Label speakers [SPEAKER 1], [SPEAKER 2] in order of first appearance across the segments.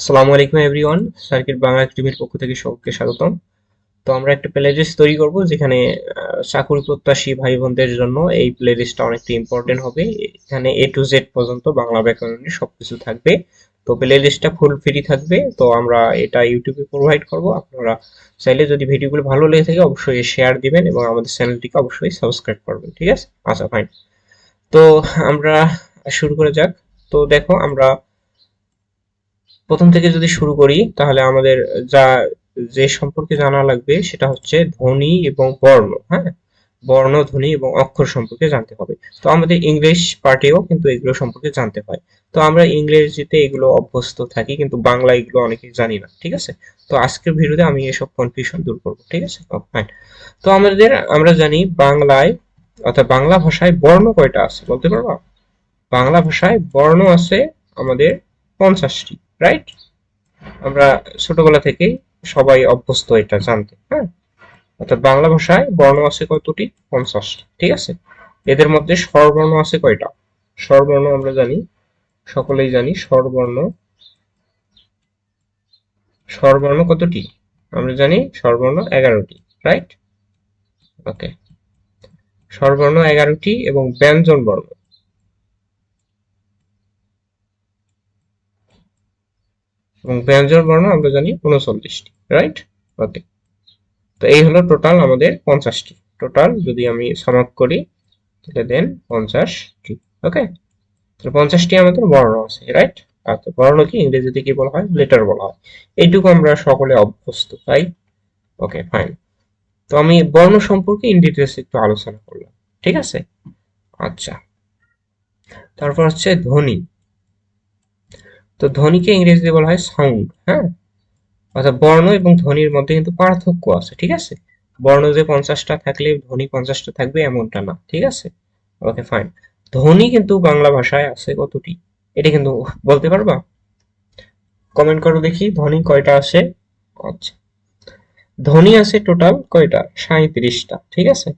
[SPEAKER 1] আসসালামু আলাইকুম everyone, circuit Bangla টিভির পক্ষ থেকে সকলকে স্বাগতম। তো আমরা একটা প্লেলিস্ট তৈরি করব, যেখানে চাকরি প্রত্যাশী ভাই বোনদের জন্য এই প্লেলিস্টটা অনেকটা ইম্পর্টেন্ট হবে। এখানে এ টু জেড পর্যন্ত বাংলা ব্যাকরণের সবকিছু থাকবে। তো প্লেলিস্টটা ফুল ফ্রি থাকবে। তো আমরা এটা ইউটিউবে প্রোভাইড করব। আপনারা চাইলে যদি ভিডিওগুলো ভালো লেগে থাকে, অবশ্যই শেয়ার দিবেন এবং আমাদের চ্যানেলটিকে অবশ্যই সাবস্ক্রাইব করবেন, ঠিক আছে? আচ্ছা ফাইন তো আমরা শুরু করে যাক। তো দেখো, আমরা প্রথম থেকে যদি শুরু করি, তাহলে আমাদের যা, যে সম্পর্কে জানা লাগবে, সেটা হচ্ছে ধ্বনি এবং বর্ণ হ্যাঁ? বর্ণ, ধ্বনি এবং অক্ষর সম্পর্কে জানতে হবে। তো আমাদের ইংলিশ পার্টেও কিন্তু এগুলো সম্পর্কে জানতে হয়। তো আমরা ইংরেজিতে এগুলো অভ্যস্ত থাকি, কিন্তু বাংলা এগুলো অনেকে জানি না, ঠিক আছে? তো আজকের ভিডিওতে আমি এসব কনফিউশন দূর করব, ঠিক আছে? ফাইন তো আমাদের, আমরা জানি বাংলায়, অর্থাৎ বাংলা ভাষায় বর্ণ কয়টা আছে, বলতে পারবা? বাংলা ভাষায় বর্ণ আছে আমাদের পঞ্চাশটি। রাইট আমরা ছোটবেলা থেকেই সবাই অভ্যস্ত এটা জানতে হ্যাঁ? অর্থাৎ বাংলা ভাষায় বর্ণ আছে কতটি? পঞ্চাশটি, ঠিক আছে? এদের মধ্যে স্বরবর্ণ আছে কয়টা? স্বরবর্ণ আমরা জানি, সকলেই জানি, স্বরবর্ণ স্বরবর্ণ কতটি? আমরা জানি স্বরবর্ণ এগারোটি রাইট ওকে স্বরবর্ণ এগারোটি এবং ব্যঞ্জন বর্ণ এবং ব্যঞ্জন বর্ণ আমরা জানি উনচল্লিশটি রাইট ওকে তো এই হলো টোটাল আমাদের পঞ্চাশটি। টোটাল যদি আমি সমাপ করি, তাহলে দেন পঞ্চাশটি ওকে তাহলে পঞ্চাশটি আমাদের বর্ণ আছে রাইট আচ্ছা বর্ণ কি? ইংরেজিতে কি বলা হয়? লেটার বলা হয়। এইটুকু আমরা সকলে অভ্যস্ত, তাই? ওকে ফাইন তো আমি বর্ণ সম্পর্কে ইন ডিটেলস একটু আলোচনা করলাম, ঠিক আছে? আচ্ছা। তারপর হচ্ছে ধ্বনি। তো ধ্বনিকে ইংরেজিতে বলা হয় সাউন্ড হ্যাঁ? অর্থাৎ বর্ণ এবং ধ্বনির মধ্যে কিন্তু পার্থক্য আছে, ঠিক আছে? বর্ণ যে পঞ্চাশটা থাকলে ধ্বনি পঞ্চাশটা থাকবে এমনটা না, ঠিক আছে? ওকে ফাইন ধ্বনি কিন্তু বাংলা ভাষায় আছে কতটি? এটা কিন্তু বলতে পারবা? কমেন্ট করো দেখি, ধ্বনি কয়টা আছে? আচ্ছা। ধ্বনি আছে টোটাল কয়টা? সাঁত্রিশটা ঠিক আছে?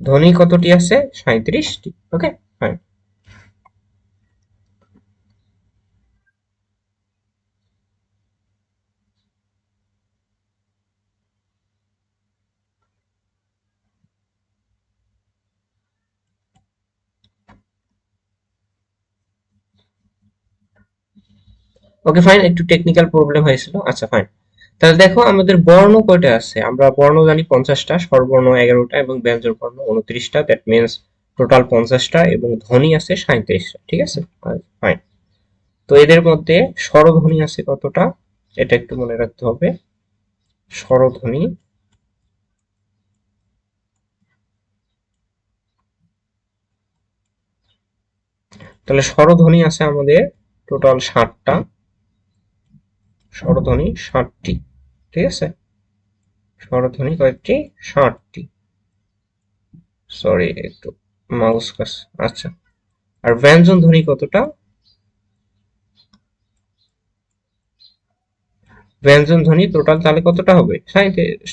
[SPEAKER 1] ধ্বনি কতটি আছে? সাঁত্রিশটি ওকে ফাইন ওকে ফাইন একটু টেকনিক্যাল প্রবলেম হয়েছিল। আচ্ছা ফাইন তাহলে দেখো, আমাদের বর্ণ কয়টা আছে? আমরা বর্ণ জানি পঞ্চাশটা, স্বরবর্ণ এগারোটা এবং ব্যঞ্জন বর্ণ উনত্রিশটা। দ্যাট মিনস টোটাল পঞ্চাশটা এবং ধ্বনি আছে সাঁত্রিশটা ঠিক আছে? ফাইন তো এদের মধ্যে স্বরধ্বনি আছে কতটা? এটা একটু মনে রাখতে হবে। স্বরধ্বনি তাহলে স্বরধ্বনি আছে আমাদের টোটাল ষাটটা। স্বরধ্বনি ষাটটি। ঠিক আছে? স্বরধ্বনি কয়েকটি ষাটটি। সরি একটু মাউস কাজ। আচ্ছা। আর ব্যঞ্জন ধ্বনি কতটা? ব্যঞ্জন ধ্বনি টোটাল তাহলে কতটা হবে?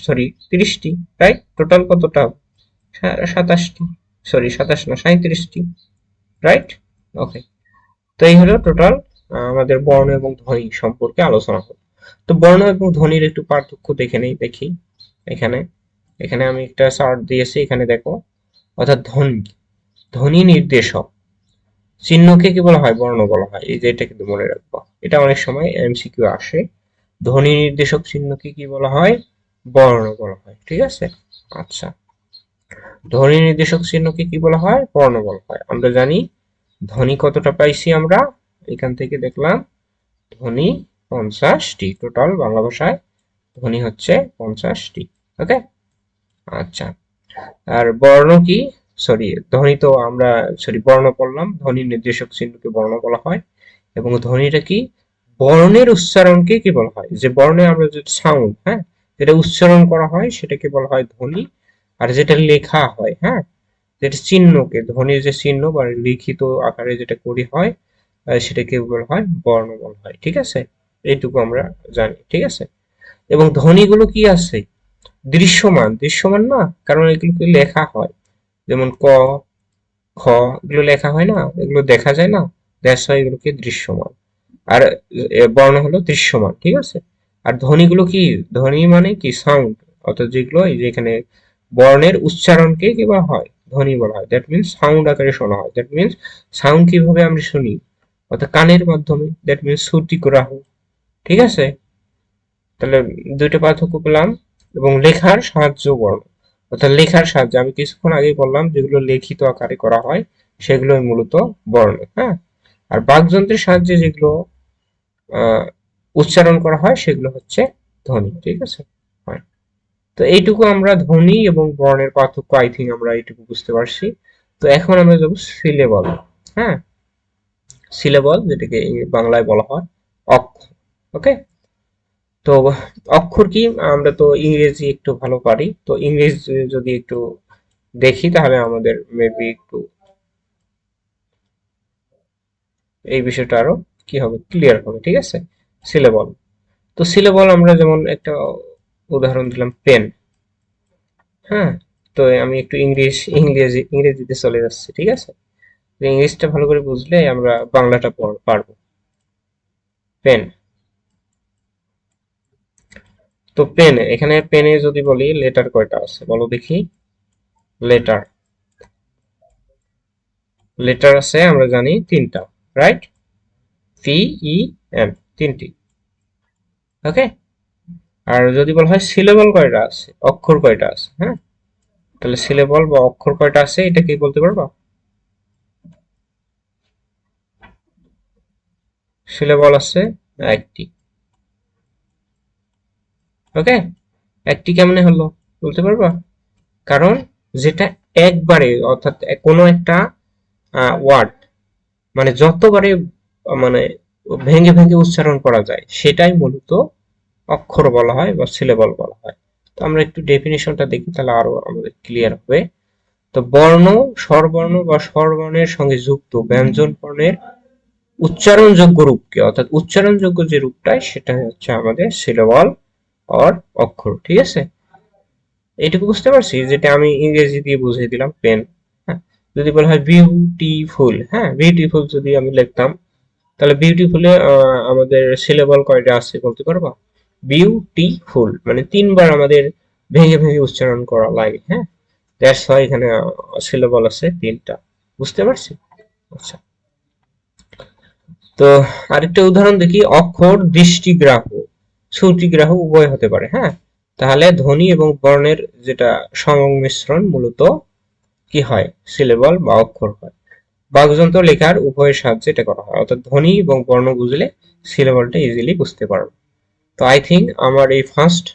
[SPEAKER 1] সরি তিরিশটি রাইট টোটাল কতটা? সাতাশটি। সরি সাতাশ না সাঁত্রিশটি রাইট ওকে তো এই হলো টোটাল আমাদের বর্ণ এবং ধ্বনি সম্পর্কে আলোচনা করব। তো বর্ণ এবং ধ্বনির একটু পার্থক্য দেখে নেই, দেখি এখানে। এখানে আমি একটা চার্ট দিয়েছি, এখানে দেখো। অর্থাৎ ধ্বনি ধ্বনি নির্দেশক। চিহ্নকে কি বলা হয়? বর্ণ বলা হয়। এই যে এটা কিন্তু মনে রাখব। এটা অনেক সময় এমসিকিউ আসে। ধ্বনি নির্দেশক চিহ্নকে কি বলা হয়? বর্ণ বলা হয়। ঠিক আছে? আচ্ছা। ধ্বনি নির্দেশক চিহ্নকে কি বলা হয়? বর্ণ বলা হয়। আমরা জানি ধ্বনি কতটা পাইছি আমরা? এখান থেকে দেখলাম ধ্বনি পঞ্চাশটি। টোটাল বাংলা ভাষায় ধ্বনি হচ্ছে পঞ্চাশটি। ওকে আচ্ছা। আর বর্ণ কি? সরি ধ্বনি তো আমরা সরি বর্ণ পড়লাম ধ্বনি নির্দেশক চিহ্নকে বর্ণ বলা হয়। এবং ধ্বনিটা কি? বর্ণের উচ্চারণকে কি বলা হয়? যে বর্ণে আমরা যে সাউন্ড হ্যাঁ? যেটা উচ্চারণ করা হয়, সেটাকে বলা হয় ধ্বনি। আর যেটা লেখা হয় হ্যাঁ? যেটা চিহ্নকে, ধ্বনির যে চিহ্ন বা লিখিত আকারে যেটা করি হয় সেটাকে বলা হয়? বর্ণ বলা হয়, ঠিক আছে? এইটুকু আমরা জানি, ঠিক আছে? এবং ধ্বনিগুলো কি আছে? দৃশ্যমান দৃশ্যমান না? কারণ এগুলোকে লেখা হয়। যেমন ক খ এগুলো লেখা হয় না? এগুলো দেখা যায় না? দ্যাটস হয় এগুলোকে দৃশ্যমান। আর বর্ণ হলো দৃশ্যমান, ঠিক আছে? আর ধ্বনিগুলো কি? ধ্বনি মানে কি? সাউন্ড অর্থাৎ যেগুলো এই যে এখানে বর্ণের উচ্চারণকে কি বলা হয়? ধ্বনি বলা হয়। দ্যাট মিনস সাউন্ড আকারে শোনা হয়। দ্যাট মিনস সাউন্ড কীভাবে আমরা শুনি? অর্থাৎ কানের মাধ্যমে দ্যাট মিনস শ্রুতিগ্রাহ ঠিক আছে? তাহলে দুইটা পার্থক্য পেলাম এবং লেখার সাহায্য বর্ণ অর্থাৎ লেখার সাহায্যে, আমি কিছুক্ষণ আগেই বললাম যেগুলো লিখিত আকারে করা হয় সেগুলোই মূলত বর্ণ হ্যাঁ? আর বাকযন্ত্রের সাহায্যে যেগুলো উচ্চারণ করা হয়, সেগুলো হচ্ছে ধ্বনি, ঠিক আছে. তো এইটুকু আমরা ধ্বনি এবং বর্ণের পার্থক্য আই থিঙ্ক আমরা এইটুকু বুঝতে পারছি। তো এখন আমরা যাব সিলেবল হ্যাঁ? সিলেবল যেটাকে বাংলায় বলা হয় অক্ষর ওকে তো অক্ষর কি? আমরা তো ইংরেজি একটু ভালো পারি। তো ইংরেজি যদি একটু দেখি, তাহলে আমাদের মেবি একটু এই বিষয়টা আরও কি হবে? ক্লিয়ার হবে, ঠিক আছে? সিলেবল তো সিলেবল আমরা যেমন একটা উদাহরণ দিলাম পেন হ্যাঁ? তো আমি একটু ইংলিশ, ইংরেজি, ইংরেজিতে চলে যাচ্ছি, ঠিক আছে? ইংলিশটা ভালো করে বুঝলে আমরা বাংলাটা পারব। পেন। তো পেন, এখানে পেনে যদি বলি লেটার কয়টা আছে? বলো দেখি। লেটার লেটার আছে, আমরা জানি তিনটা রাইট পি ই এন তিনটি। ওকে আর যদি বলা হয় সিলেবল কয়টা আছে? অক্ষর কয়টা আছে? হ্যাঁ? তাহলে সিলেবল বা অক্ষর কয়টা আছে, এটা কি বলতে পারবা? সিলেবল আছে একটি। ওকে একটি কেমনে হলো, বলতে পারবা? কারণ যেটা একবারে, অর্থাৎ কোনো একটা ওয়ার্ড মানে যতবারে মানে ভেঙে ভেঙে উচ্চারণ করা যায়, সেটাই মূলত অক্ষর বলা হয় বা সিলেবল বলা হয়। তো আমরা একটু ডেফিনেশনটা দেখি, তাহলে আরও আমাদের ক্লিয়ার হবে। তো বর্ণ, স্বরবর্ণ বা স্বরবর্ণের সঙ্গে যুক্ত ব্যঞ্জন বর্ণের উচ্চারণযোগ্য রূপকে অর্থাৎ উচ্চারণযোগ্য যে রূপটাই সেটা হচ্ছে আমাদের সিলেবল অর অক্ষর, ঠিক আছে? এইটুকু বুঝতে পারছি? যেটা আমি ইংরেজি দিয়ে বুঝিয়ে দিলাম পেন হ্যাঁ? যদি বলা হয় বিউটিফুল হ্যাঁ? বিউটিফুল যদি আমি লিখতাম, তাহলে বিউটিফুলে আমাদের সিলেবল কয়টা আছে বলতে পারবা? বিউটিফুল মানে তিনবার আমাদের ভেঙে ভেঙে উচ্চারণ করা লাগে হ্যাঁ? দ্যাটস হয় এখানে সিলেবল আছে তিনটা। বুঝতে পারছি? আচ্ছা। তো আরেকটা উদাহরণ দেখি, অক্ষর দৃষ্টিগ্রাহ শ্রুতিগ্রাহ উভয় হতে পারে হ্যাঁ? তাহলে ধ্বনি এবং বর্ণের যেটা সংমিশ্রণ মূলত কি হয়? সিলেবল বা অক্ষর হয়। বাকযন্ত্র লেখার উভয়ের সাহায্যে এটা করা হয়। অর্থাৎ ধ্বনি এবং বর্ণ বুঝলে সিলেবলটা ইজিলি বুঝতে পারবে তো আই থিঙ্ক আমার এই ফার্স্ট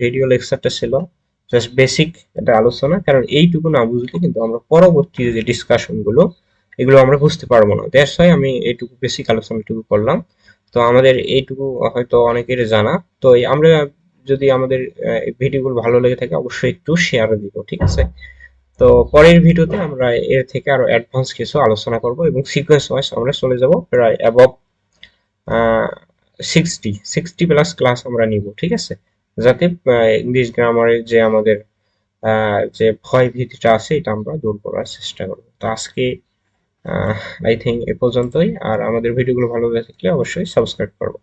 [SPEAKER 1] ভিডিও লেকচারটা ছিল জাস্ট বেসিক একটা আলোচনা। কারণ এইটুকু না বুঝলে কিন্তু আমরা পরবর্তী যে ডিসকাশনগুলো এগুলো আমরা বুঝতে পারব না। দ্যাটস হয় আমি এইটুকু বেসিক আলোচনাটুকু করলাম। তো আমাদের এইটুকু হয়তো অনেকের জানা। তো আমরা যদি আমাদের ভিডিওগুলো ভালো লেগে থাকে অবশ্যই একটু শেয়ার দিব, ঠিক আছে? তো পরের ভিডিওতে আমরা এর থেকে আরও অ্যাডভান্স কিছু আলোচনা করব এবং সিকোয়েন্স ওয়াইজ আমরা চলে যাব প্রায় above sixty sixty plus class আমরা নিব, ঠিক আছে? যাতে ইংলিশ গ্রামারের যে আমাদের যে ভয় ভীতিটা আছে, এটা আমরা দূর করার চেষ্টা করব। তো আজকে আই থিঙ্ক এ পর্যন্তই। আর আমাদের ভিডিওগুলো ভালো লেগে থাকলে অবশ্যই সাবস্ক্রাইব করব।